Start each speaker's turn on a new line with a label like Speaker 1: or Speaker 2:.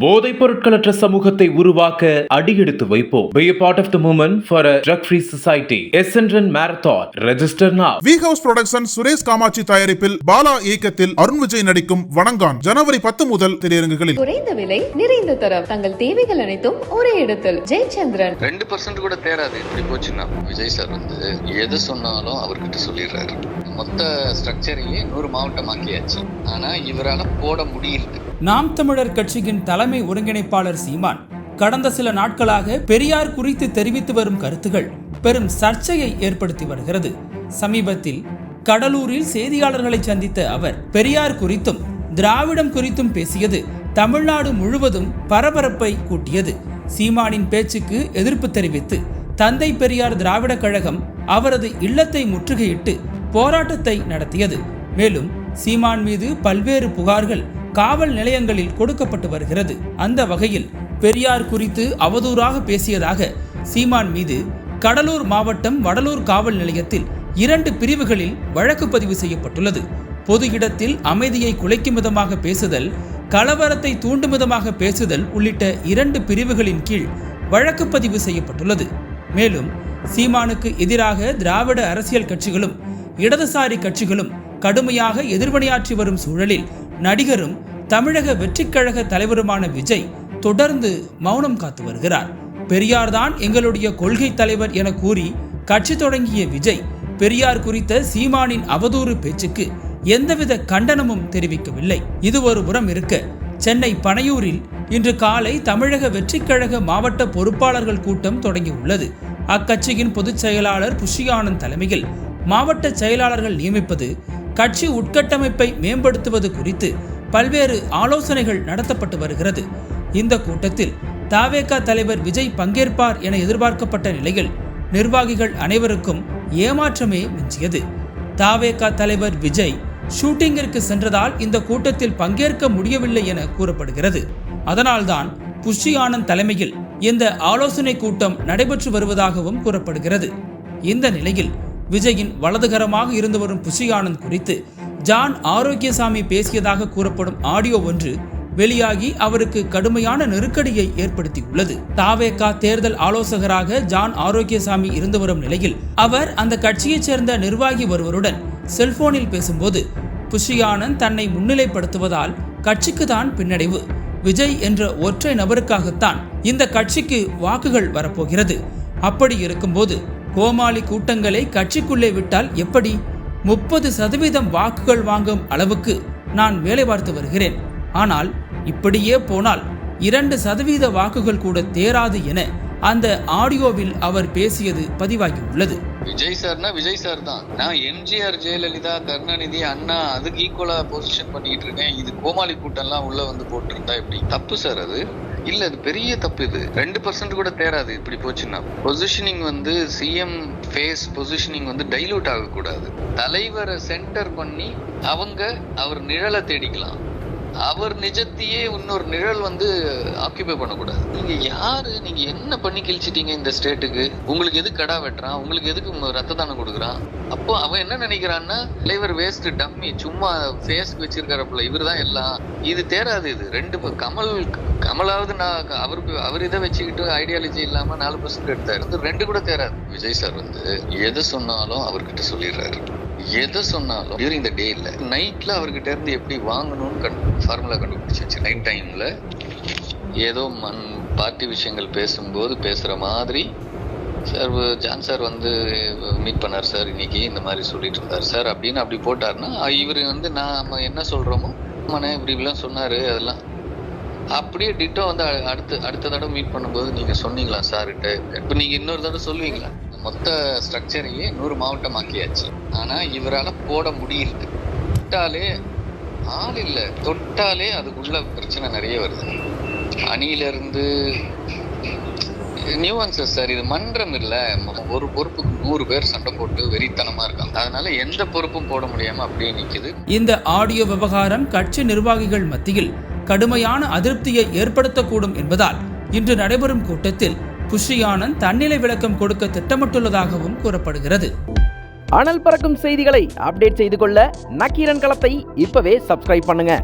Speaker 1: போதைப் பொருட்களற்ற சமூகத்தை உருவாக்க அடியெடுத்து வைப்போம். Be a part of the movement for a drug-free society. Essendon Marathon. Register now.
Speaker 2: V house production Suresh Kamatchi தயாரிப்பில் பாலா இயக்கத்தில் அருண் விஜய் நடிக்கும் வணங்கான். ஜனவரி பத்து முதல் திரையரங்குகளில்.
Speaker 3: குறைந்த விலை நிறைந்த தரம். தங்கள் தேவைகள் அனைத்தும் ஒரே இடத்தில். ஜெயச்சந்திரன்.
Speaker 4: ரெண்டு பர்சன்ட் கூட தேராது இப்படி போச்சுன்னா விஜய் சார் வந்து எது சொன்னாலும் அவர்கிட்ட சொல்லிடுறாரு. மொத்த ஸ்ட்ரக்சரையே நூறு மாவட்டமாக்கியாச்சு. ஆனா இவரால போட முடியல
Speaker 5: நாம் தமிழர் கட்சியின் தலைமை ஒருங்கிணைப்பாளர் சீமான் கடந்த சில நாட்களாக பெரியார் குறித்து தெரிவித்து வரும் கருத்துகள் பெரும் சர்ச்சையை ஏற்படுத்தி வருகிறது. சமீபத்தில் கடலூரில் செய்தியாளர்களை சந்தித்த அவர் பெரியார் குறித்தும் திராவிடம் குறித்தும் பேசியது தமிழ்நாடு முழுவதும் பரபரப்பை கூட்டியது. சீமானின் பேச்சுக்கு எதிர்ப்பு தெரிவித்து தந்தை பெரியார் திராவிட கழகம் அவரது இல்லத்தை முற்றுகையிட்டு போராட்டத்தை நடத்தியது. மேலும் சீமான் மீது பல்வேறு புகார்கள் காவல் நிலையங்களில் கொடுக்கப்பட்டு வருகிறது. அந்த வகையில் பெரியார் குறித்து அவதூறாக பேசியதாக சீமான் மீது கடலூர் மாவட்டம் வடலூர் காவல் நிலையத்தில் இரண்டு பிரிவுகளில் வழக்கு பதிவு செய்யப்பட்டுள்ளது. பொது இடத்தில் அமைதியை குலைக்கும் விதமாக பேசுதல் கலவரத்தை தூண்டும் விதமாக பேசுதல் உள்ளிட்ட இரண்டு பிரிவுகளின் கீழ் வழக்கு பதிவு செய்யப்பட்டுள்ளது. மேலும் சீமானுக்கு எதிராக திராவிட அரசியல் கட்சிகளும் இடதுசாரி கட்சிகளும் கடுமையாக எதிர்வினையாற்றி வரும் சூழலில் நடிகரும் தமிழக வெற்றிக்கழக தலைவருமான விஜய் தொடர்ந்து மௌனம் காத்து வருகிறார். பெரியார்தான் எங்களுடைய கொள்கை தலைவர் என கூறி கட்சி தொடங்கிய விஜய் பெரியார் குறித்த சீமானின் அவதூறு பேச்சுக்கு எந்தவித கண்டனமும் தெரிவிக்கவில்லை. இது ஒரு புறம் இருக்க சென்னை பனையூரில் இன்று காலை தமிழக வெற்றிக்கழக மாவட்ட பொறுப்பாளர்கள் கூட்டம் தொடங்கியுள்ளது அக்கட்சியின் பொதுச் செயலாளர் புஷியானந்த் தலைமையில் மாவட்ட செயலாளர்கள் நியமிப்பது கட்சி உட்கட்டமைப்பை மேம்படுத்துவது குறித்து பல்வேறு ஆலோசனைகள் நடத்தப்பட்டு வருகிறது. இந்த கூட்டத்தில் தாவேகா தலைவர் விஜய் பங்கேற்பார் என எதிர்பார்க்கப்பட்ட நிலையில் நிர்வாகிகள் அனைவருக்கும் ஏமாற்றமே மிஞ்சியது. தாவேகா தலைவர் விஜய் ஷூட்டிங்கிற்கு சென்றதால் இந்த கூட்டத்தில் பங்கேற்க முடியவில்லை என கூறப்படுகிறது. அதனால்தான் புஷி ஆனந்த் தலைமையில் இந்த ஆலோசனை கூட்டம் நடைபெற்று வருவதாகவும் கூறப்படுகிறது. இந்த நிலையில் விஜயின் வலதுகரமாக இருந்து வரும் புஷிகானந்த் குறித்து ஜான் ஆரோக்கியசாமி பேசியதாக கூறப்படும் ஆடியோ ஒன்று வெளியாகி அவருக்கு கடுமையான நெருக்கடியை ஏற்படுத்தியுள்ளது. தாவேகா தேர்தல் ஆலோசகராக ஜான் ஆரோக்கியசாமி இருந்து வரும் நிலையில் அவர் அந்த கட்சியைச் சேர்ந்த நிர்வாகி ஒருவருடன் செல்போனில் பேசும்போது புஷியானந்த் தன்னை முன்னிலைப்படுத்துவதால் கட்சிக்கு தான் பின்னடைவு விஜய் என்ற ஒற்றை நபருக்காகத்தான் இந்த கட்சிக்கு வாக்குகள் வரப்போகிறது. அப்படி இருக்கும்போது கோமாளி கூட்டங்களை கட்சிக்குள்ளே விட்டால் எப்படி? முப்பது சதவீதம் வாக்குகள் வாங்கும் அளவுக்கு நான் வேலை பார்த்து வருகிறேன். ஆனால் இப்படியே போனால் இரண்டு சதவீத வாக்குகள் கூட தேராது என அந்த ஆடியோவில் அவர் பேசியது பதிவாகி உள்ளது.
Speaker 4: விஜய் சார்னா விஜய் சார் தான். நான் எம்ஜிஆர் ஜெயலலிதா கருணாநிதி அண்ணா அதுக்கு ஈக்குவலா பொசிஷன் பண்ணிட்டு இருக்கேன். இது கோமாளி கூட்டம்லாம் உள்ள வந்து போட்டிருந்தா எப்படி? தப்பு சார் அது. இல்ல அது பெரிய தப்பு இது. ரெண்டு பர்சன்ட் கூட தேராது இப்படி போச்சுன்னா. பொசிஷனிங் வந்து சிஎம் ஃபேஸ் பொசிஷனிங் வந்து டைலூட் ஆகக்கூடாது. தலைவரை சென்டர் பண்ணி அவங்க அவர் நிழலை தேடிக்கலாம். அவர் நிஜத்தையே இன்னொரு நிழல் வந்து ஆக்கியபை பண்ணக்கூடாது. நீங்க யாரு? நீங்க என்ன பண்ணி கிழிச்சிட்டீங்க இந்த ஸ்டேட்டுக்கு உங்களுக்கு எது கடா வெட்டுறான்? உங்களுக்கு எதுக்கு ரத்த தானம் கொடுக்குறான்? அப்போ அவன் என்ன நினைக்கிறான்னா தலைவர் வேஸ்ட் டம்மி சும்மா ஃபேஸ்க்கு வச்சிருக்காரப்புல இவர் தான் எல்லாம். இது தேராது இது. ரெண்டு கமல் கமலாவது நான் அவருக்கு அவர் இதை வச்சுக்கிட்டு ஐடியாலஜி இல்லாம நாலு பர்சன்ட் எடுத்தாரு. ரெண்டு கூட தேராது. விஜய் சார் வந்து எது சொன்னாலும் அவர்கிட்ட சொல்லிடுறாரு. எதை சொன்னாலும் டியூரிங் த டே இல்ல நைட்ல அவர்கிட்ட இருந்து எப்படி வாங்கணும்னு கண் ஃபார்முலா கண்டுபிடிச்சு வச்சு நைட் டைம்ல ஏதோ மண் பார்ட்டி விஷயங்கள் பேசும்போது பேசுற மாதிரி சார் ஜான் சார் வந்து மீட் பண்ணார் சார் இன்னைக்கு இந்த மாதிரி சொல்லிட்டு இருந்தார். சார் அப்படின்னு அப்படி போட்டாருன்னா இவர் வந்து நாம என்ன சொல்றோமோ ஆமாண்ணே இப்படி இப்படிலாம் சொன்னாரு அதெல்லாம். அப்படியே டிட்டோ வந்து அடுத்து அடுத்த அடுத்த தடவை மீட் பண்ணும்போது நீங்க சொன்னீங்களா சார்கிட்ட இப்போ நீங்க இன்னொரு தடவை சொல்லுவீங்களா? மொத்த ஸ்ட்ரக்சரையே நூறு மாவட்டமாக்கியாச்சு. ஆனால் இவரால் போட முடியல. தொட்டாலே ஆள் இல்லை. தொட்டாலே அதுக்குள்ள பிரச்சனை நிறைய வருது. அணியிலிருந்து நியூவான்சஸ் சார் இது மன்றம் இல்லை. ஒரு பொறுப்புக்கு நூறு பேர் சண்டை போட்டு வெறித்தனமா இருக்காங்க. அதனால எந்த பொறுப்பும் போட முடியாம அப்படியே நிக்குது.
Speaker 5: இந்த ஆடியோ விவகாரம் கட்சி நிர்வாகிகள் மத்தியில் கடுமையான அதிருப்தியை ஏற்படுத்தக்கூடும் என்பதால் இன்று நடைபெறும் கூட்டத்தில் குஷி ஆனந்த் தன்னிலை விளக்கம் கொடுக்க திட்டமிட்டுள்ளதாகவும் கூறப்படுகிறது.
Speaker 6: அனல் பறக்கும் செய்திகளை அப்டேட் செய்து கொள்ள நக்கீரன் களத்தை இப்பவே சப்ஸ்கிரைப் பண்ணுங்க.